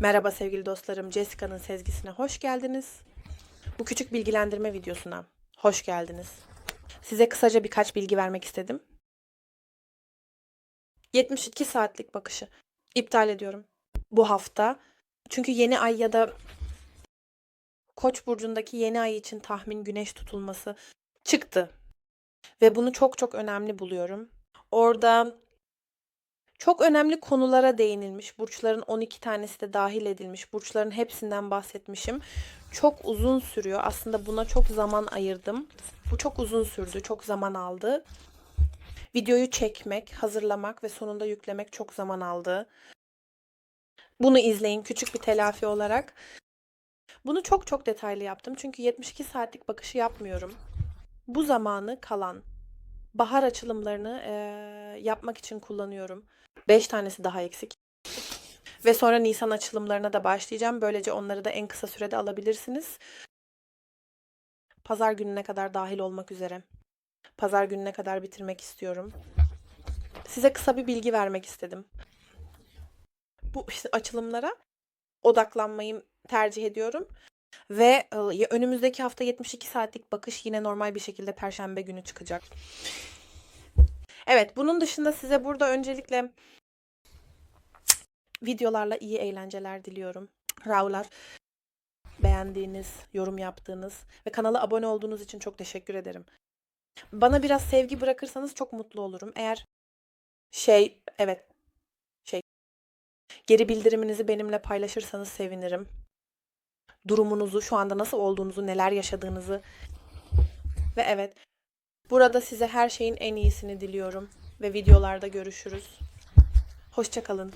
Merhaba sevgili dostlarım. Jessica'nın sezgisine hoş geldiniz. Bu küçük bilgilendirme videosuna hoş geldiniz. Size kısaca birkaç bilgi vermek istedim. 72 saatlik bakışı iptal ediyorum bu hafta. Çünkü yeni ay ya da Koç burcundaki yeni ay için tahmin güneş tutulması çıktı. Ve bunu çok çok önemli buluyorum. Orada çok önemli konulara değinilmiş. Burçların 12 tanesi de dahil edilmiş. Burçların hepsinden bahsetmişim. Çok uzun sürüyor. Aslında buna çok zaman ayırdım. Bu çok uzun sürdü. Çok zaman aldı. Videoyu çekmek, hazırlamak ve sonunda yüklemek çok zaman aldı. Bunu izleyin küçük bir telafi olarak. Bunu çok çok detaylı yaptım. Çünkü 72 saatlik bakışı yapmıyorum. Bu zamanı kalan bahar açılımlarını eee, yapmak için kullanıyorum. 5 tanesi daha eksik. Ve sonra Nisan açılımlarına da başlayacağım. Böylece onları da en kısa sürede alabilirsiniz. Pazar gününe kadar dahil olmak üzere. Pazar gününe kadar bitirmek istiyorum. Size kısa bir bilgi vermek istedim. Bu işte açılımlara odaklanmayı tercih ediyorum. Ve e, önümüzdeki hafta 72 saatlik bakış yine normal bir şekilde Perşembe günü çıkacak. Evet, bunun dışında size burada öncelikle videolarla iyi eğlenceler diliyorum. Raular beğendiğiniz, yorum yaptığınız ve kanala abone olduğunuz için çok teşekkür ederim. Bana biraz sevgi bırakırsanız çok mutlu olurum. Eğer şey, evet, şey, geri bildiriminizi benimle paylaşırsanız sevinirim. Durumunuzu, şu anda nasıl olduğunuzu, neler yaşadığınızı ve evet, burada size her şeyin en iyisini diliyorum ve videolarda görüşürüz. Hoşçakalın.